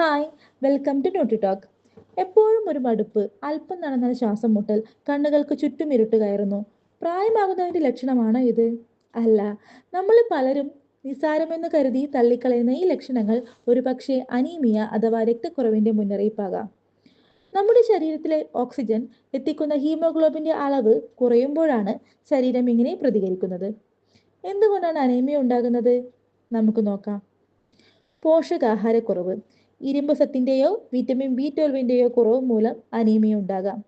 Hi welcome to nutri talk എപ്പോഴും ഒരു മടുപ്പ് അല്പം നടന്നാൽ ശ്വാസം മുട്ടൽ കണ്ണുകൾക്ക് ചുറ്റും ഇരുട്ട് കയറുന്നു. പ്രായമാകുന്നതിന്റെ ലക്ഷണമാണ് ഇത്? അല്ല നമ്മൾ പലരും നിസ്സാരമെന്ന് കരുതി തള്ളിക്കളയുന്ന ഈ ലക്ഷണങ്ങൾ ഒരുപക്ഷെ അനീമിയ അഥവാ രക്തക്കുറവിന്റെ മുന്നറിയിപ്പാകാം. നമ്മുടെ ശരീരത്തിലെ ഓക്സിജൻ എത്തിക്കുന്ന ഹീമോഗ്ലോബിന്റെ അളവ് കുറയുമ്പോഴാണ് ശരീരം ഇങ്ങനെ പ്രതികരിക്കുന്നത്. എന്തുകൊണ്ടാണ് അനീമിയ ഉണ്ടാകുന്നത്? നമുക്ക് നോക്കാം. പോഷകാഹാരക്കുറവ്. ഇരുമ്പ് സത്തിന്റെയോ വിറ്റമിൻ ബി ട്വൽവിന്റെയോ കുറവ് മൂലം അനീമിയ ഉണ്ടാകാം.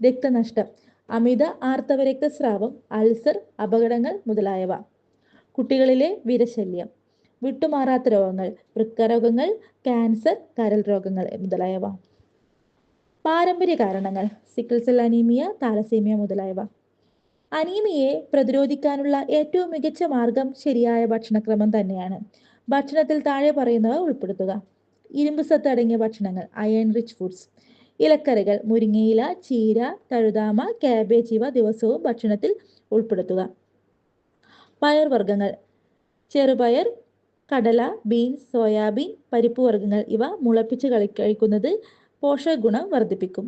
രക്തനഷ്ടം അമിത ആർത്തവ രക്തസ്രാവം അൾസർ അപകടങ്ങൾ മുതലായവ. കുട്ടികളിലെ വിരശല്യം വിട്ടുമാറാത്ത രോഗങ്ങൾ വൃക്കരോഗങ്ങൾ ക്യാൻസർ കരൽ രോഗങ്ങൾ മുതലായവ. പാരമ്പര്യ കാരണങ്ങൾ സിക്കിൾസെൽ അനീമിയ താലസീമിയ മുതലായവ. അനീമിയയെ പ്രതിരോധിക്കാനുള്ള ഏറ്റവും മികച്ച മാർഗം ശരിയായ ഭക്ഷണക്രമം തന്നെയാണ്. ഭക്ഷണത്തിൽ താഴെ പറയുന്നവ ഉൾപ്പെടുത്തുക. ഇരുമ്പ് സത്ത് അടങ്ങിയ ഭക്ഷണങ്ങൾ അയൺ റിച്ച് ഫുഡ്സ് ഇലക്കറികൾ മുരിങ്ങയില ചീര തഴുതാമ കാബേജ് ഇവ ദിവസവും ഭക്ഷണത്തിൽ ഉൾപ്പെടുത്തുക. പയർവർഗങ്ങൾ ചെറുപയർ കടല ബീൻസ് സോയാബീൻ പരിപ്പ് വർഗങ്ങൾ ഇവ മുളപ്പിച്ച് കളി കഴിക്കുന്നത് പോഷകഗുണം വർദ്ധിപ്പിക്കും.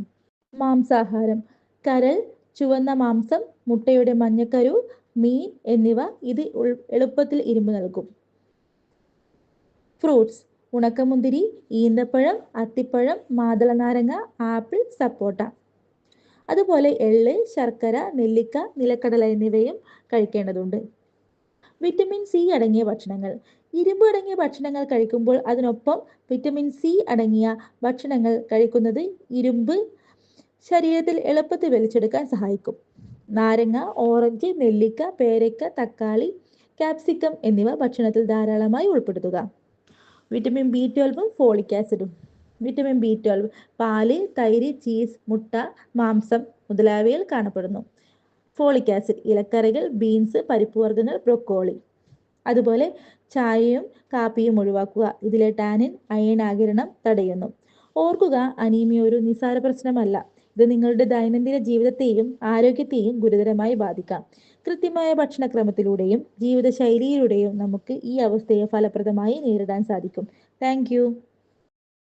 മാംസാഹാരം കരൾ ചുവന്ന മാംസം മുട്ടയുടെ മഞ്ഞക്കരു മീൻ എന്നിവ ഇത് എളുപ്പത്തിൽ ഇരുമ്പ് നൽകും. ഫ്രൂട്ട്സ് ഉണക്കമുന്തിരി ഈന്തപ്പഴം അത്തിപ്പഴം മാതളനാരങ്ങ ആപ്പിൾ സപ്പോട്ട. അതുപോലെ എള്ള് ശർക്കര നെല്ലിക്ക നിലക്കടല എന്നിവയും കഴിക്കേണ്ടതുണ്ട്. വിറ്റമിൻ സി അടങ്ങിയ ഭക്ഷണങ്ങൾ. ഇരുമ്പ് അടങ്ങിയ ഭക്ഷണങ്ങൾ കഴിക്കുമ്പോൾ അതിനൊപ്പം വിറ്റമിൻ സി അടങ്ങിയ ഭക്ഷണങ്ങൾ കഴിക്കുന്നത് ഇരുമ്പ് ശരീരത്തിൽ എളുപ്പത്തിൽ വലിച്ചെടുക്കാൻ സഹായിക്കും. നാരങ്ങ ഓറഞ്ച് നെല്ലിക്ക പേരക്ക തക്കാളി കാപ്സിക്കം എന്നിവ ഭക്ഷണത്തിൽ ധാരാളമായി ഉൾപ്പെടുത്തുക. വിറ്റമിൻ ബി ട്വൽവും ഫോളിക് ആസിഡും വിറ്റമിൻ ബി ട്വൽവ് പാൽ തൈര് ചീസ് മുട്ട മാംസം മുതലായവയിൽ കാണപ്പെടുന്നു. ഫോളിക് ആസിഡ് ഇലക്കറികൾ ബീൻസ് പരിപ്പ് വർഗങ്ങൾ ബ്രൊക്കോളി അതുപോലെ ചായയും കാപ്പിയും ഒഴിവാക്കുക. ഇതിലെ ടാനിൻ അയൺ ആകിരണം തടയുന്നു. ഓർക്കുക അനീമിയ ഒരു നിസാര പ്രശ്നമല്ല. ഇത് നിങ്ങളുടെ ദൈനംദിന ജീവിതത്തെയും ആരോഗ്യത്തെയും ഗുരുതരമായി ബാധിക്കാം. കൃത്യമായ ഭക്ഷണക്രമത്തിലൂടെയും ജീവിതശൈലിയിലൂടെയും നമുക്ക് ഈ അവസ്ഥയെ ഫലപ്രദമായി നേരിടാൻ സാധിക്കും. താങ്ക്